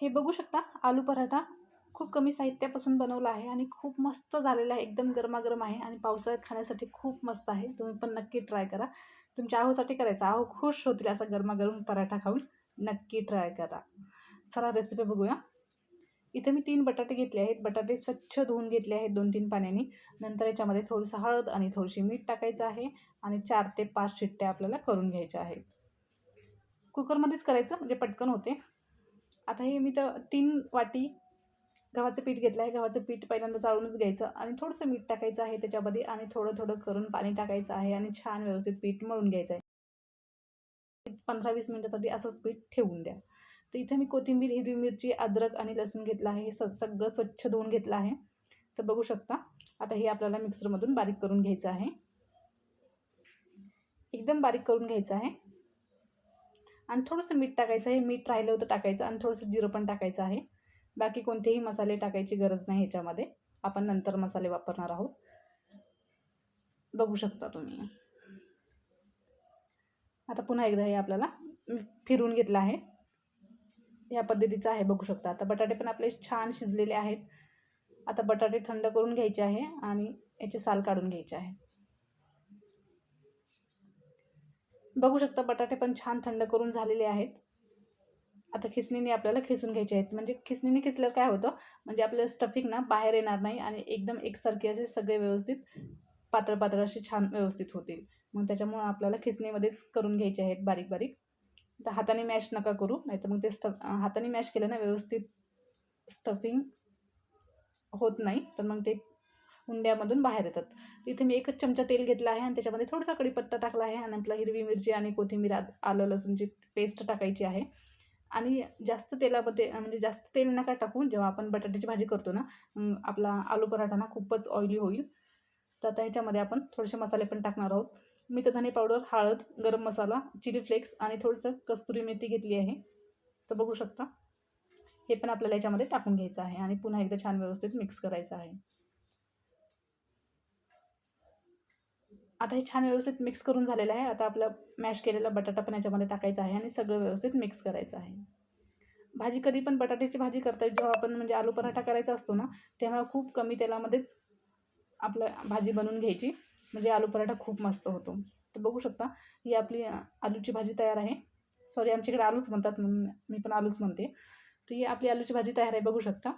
हे बघू शकता आलू पराठा खूप कमी साहित्यापासून बनवला आहे आणि खूप मस्त झालेला आहे एकदम गरमागरम आहे आणि पावसाळ्यात खाण्यासाठी खूप मस्त आहे. तुम्ही पण नक्की ट्राय करा. तुमच्या आहोसाठी करायचा. आहो खुश होतील असा गरमागरम पराठा खाऊन. नक्की ट्राय करा. चला रेसिपी बघूया. इथे मी तीन बटाटे घेतले आहेत. बटाटे स्वच्छ धुवून घेतले आहेत दोन तीन पाण्याने. नंतर याच्यामध्ये थोडंसं हळद आणि थोडीशी मीठ टाकायचं आहे आणि चार ते पाच शिट्ट्या आपल्याला करून घ्यायच्या आहेत. कुकरमध्येच करायचं म्हणजे पटकन होते. आता हे मी तर तीन वाटी गव्हाचं पीठ घेतलं आहे. गव्हाचं पीठ पहिल्यांदा चाळूनच घ्यायचं आणि थोडंसं मीठ टाकायचं आहे त्याच्यामध्ये आणि थोडं थोडं करून पाणी टाकायचं आहे आणि छान व्यवस्थित पीठ मळून घ्यायचं आहे. पंधरा वीस मिनटासाठी असंच पीठ ठेवून द्या. तर इथं मी कोथिंबीर हिरवी मिरची अद्रक आणि लसूण घेतलं आहे. हे स सगळं स्वच्छ धुवून घेतलं आहे. तर बघू शकता आता हे आपल्याला मिक्सरमधून बारीक करून घ्यायचं आहे. एकदम बारीक करून घ्यायचं आहे. आणि थोडंसं मीठ टाकायचं आहे. मीठ राहिलं होतं टाकायचं आणि थोडंसं जिरं पण टाकायचं आहे. बाकी कोणतेही मसाले टाकायची गरज नाही ह्याच्यामध्ये. आपण नंतर मसाले वापरणार आहोत. बघू शकता तुम्ही. आता पुन्हा एकदा हे आपल्याला फिरून घेतलं आहे. या पद्धतीचं आहे बघू शकता. आता बटाटे पण आपले छान शिजलेले आहेत. आता बटाटे थंड करून घ्यायचे आहे आणि याचे साल काढून घ्यायचे आहे. बघू शकता बटाटे पण छान थंड करून झालेले आहेत. आता खिसणीने आपल्याला खिसून घ्यायचे आहेत. म्हणजे खिसणीने खिसल्यावर काय होतं? म्हणजे आपलं स्टफिंग ना बाहेर येणार नाही आणि एकदम एकसारखे असे सगळे व्यवस्थित पातळ पातळ असे छान व्यवस्थित होतील. मग त्याच्यामुळं आपल्याला खिसणीमध्येच करून घ्यायचे आहेत बारीक बारीक तर हाताने मॅश नका करू नाही तर मग ते स्टफ हाताने मॅश केलं ना व्यवस्थित स्टफिंग होत नाही तर मग ते हुंड्यामधून बाहेर येतात. इथे मी एकच चमचा तेल घेतला आहे आणि त्याच्यामध्ये थोडासा कढीपत्ता टाकला आहे आणि आपला हिरवी मिरची आणि कोथिंबीर आलं लसूणची पेस्ट टाकायची आहे. आणि जास्त तेलामध्ये म्हणजे जास्त तेल नका टाकून जेव्हा आपण बटाट्याची भाजी करतो ना आपला आलू पराठा ना खूपच ऑइली होईल. तर आता ह्याच्यामध्ये आपण थोडेसे मसाले पण टाकणार आहोत. मी तर धने पावडर हळद गरम मसाला चिली फ्लेक्स आणि थोडंसं कस्तुरी मेथी घेतली आहे. तर बघू शकता. हे पण आपल्याला याच्यामध्ये टाकून घ्यायचं आहे आणि पुन्हा एकदा छान व्यवस्थित मिक्स करायचं आहे. आता हे छान व्यवस्थित मिक्स करून झालेलं आहे. आता आपला मॅश केलेला बटाटा पण याच्यामध्ये टाकायचा आहे आणि सगळं व्यवस्थित मिक्स करायचं आहे. भाजी कधी पण बटाट्याची भाजी करता जेव्हा आपण म्हणजे आलू पराठा करायचा असतो ना तेव्हा खूप कमी तेलामध्येच आपलं भाजी बनवून घ्यायची. म्हणजे आलू पराठा खूप मस्त होतो. तर बघू शकता ही आपली आलूची भाजी तयार आहे. सॉरी आमच्याकडे आलूच म्हणतात म्हणून मी पण आलूच म्हणते. तर ही आपली आलूची भाजी तयार आहे बघू शकता.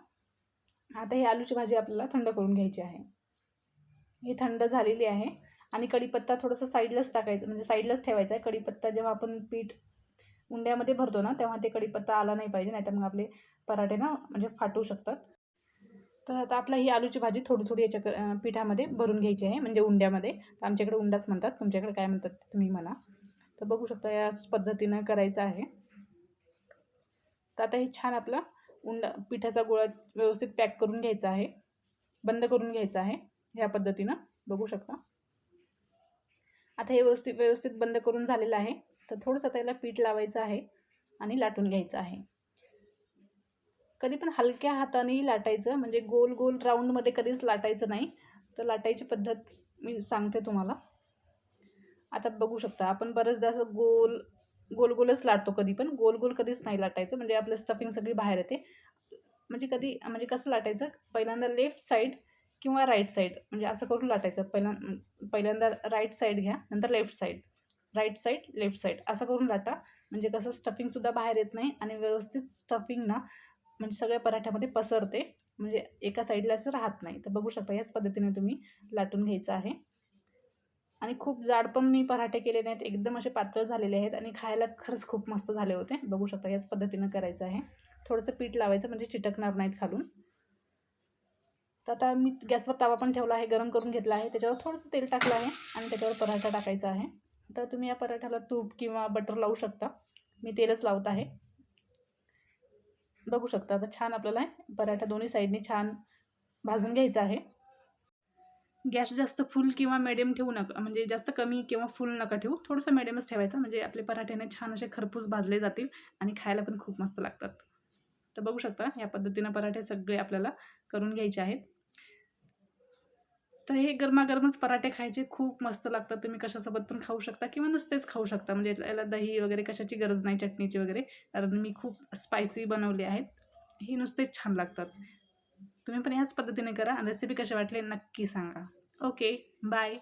आता ही आलूची भाजी आपल्याला थंड करून घ्यायची आहे. ही थंड झालेली आहे. आणि कढीपत्ता थोडंसं साईडलाच टाकायचं म्हणजे साईडलाच ठेवायचा आहे. कढीपत्ता जेव्हा आपण पीठ उंड्यामध्ये भरतो ना तेव्हा ते कढीपत्ता आला नाही पाहिजे नाहीतर मग आपले पराठे ना म्हणजे फाटू शकतात. तर आता आपला ही आलूची भाजी थोडी थोडी याच्या पिठामध्ये भरून घ्यायची आहे म्हणजे उंड्यामध्ये. तर आमच्याकडे उंडाच म्हणतात. तुमच्याकडे काय म्हणतात तुम्ही म्हणा. तर बघू शकता याच पद्धतीनं करायचं आहे. तर आता हे छान आपला उंडा पिठाचा गोळा व्यवस्थित पॅक करून घ्यायचा आहे. बंद करून घ्यायचा आहे. ह्या पद्धतीनं बघू शकता. आता हे व्यवस्थित व्यवस्थित बंद करून झालेलं आहे. तर थोडंसं त्याला पीठ लावायचं आहे आणि लाटून घ्यायचं आहे. कधी पण हलक्या हाताने लाटायचं म्हणजे गोल गोल राऊंडमध्ये कधीच लाटायचं नाही. तर लाटायची पद्धत मी सांगते तुम्हाला. आता बघू शकता आपण बरेचदा असं गोल गोल गोलच लाटतो कधी पण. गोल गोल कधीच नाही लाटायचं म्हणजे आपलं स्टफिंग सगळी बाहेर येते. म्हणजे कधी म्हणजे कसं लाटायचं? पहिल्यांदा लेफ्ट साईड किंवा राईट साईड म्हणजे असं करून लाटायचं. पहिल्या पहिल्यांदा राईट साईड घ्या नंतर left side right side left side असं करून लाटा. म्हणजे कसं स्टफिंगसुद्धा बाहेर येत नाही आणि व्यवस्थित स्टफिंग ना म्हणजे सगळ्या पराठ्यामध्ये पसरते. म्हणजे एका साईडला असं राहत नाही. तर बघू शकता याच पद्धतीने तुम्ही लाटून घ्यायचं आहे. आणि खूप जाड पण मी पराठे केले नाहीत. एकदम असे पातळ झालेले आहेत आणि खायला खरंच खूप मस्त झाले होते. बघू शकता याच पद्धतीनं करायचं आहे. थोडंसं पीठ लावायचं म्हणजे चिटकणार नाहीत खालून. तर आता मी गॅसवर तवा पण ठेवला आहे गरम करून घेतला आहे. त्याच्यावर थोडंसं तेल टाकलं आहे आणि त्याच्यावर पराठा टाकायचा आहे. तर तुम्ही या पराठ्याला तूप किंवा बटर लावू शकता. मी तेलच लावत आहे. बघू शकता आता छान आपल्याला पराठा दोन्ही साईडनी छान भाजून घ्यायचा आहे. गॅस जास्त फुल किंवा मिडियम ठेवू नका म्हणजे जास्त कमी किंवा फुल नका ठेवू. थोडंसं मिडियमच ठेवायचं म्हणजे आपले पराठ्याने छान असे खरपूस भाजले जातील आणि खायला पण खूप मस्त लागतात. तर बघू शकता या पद्धतीनं पराठे सगळे आपल्याला करून घ्यायचे आहेत. तर हे गरमागरमच पराठे खायचे खूप मस्त लागतात. तुम्ही कशासोबत पण खाऊ शकता किंवा नुसतेच खाऊ शकता. म्हणजे याला दही वगैरे कशाची गरज नाही चटणीची वगैरे. कारण मी खूप स्पायसी बनवले आहेत. ही नुसतेच छान लागतात. तुम्ही पण ह्याच पद्धतीने करा. आणि रेसिपी कशी वाटली नक्की सांगा. Okay bye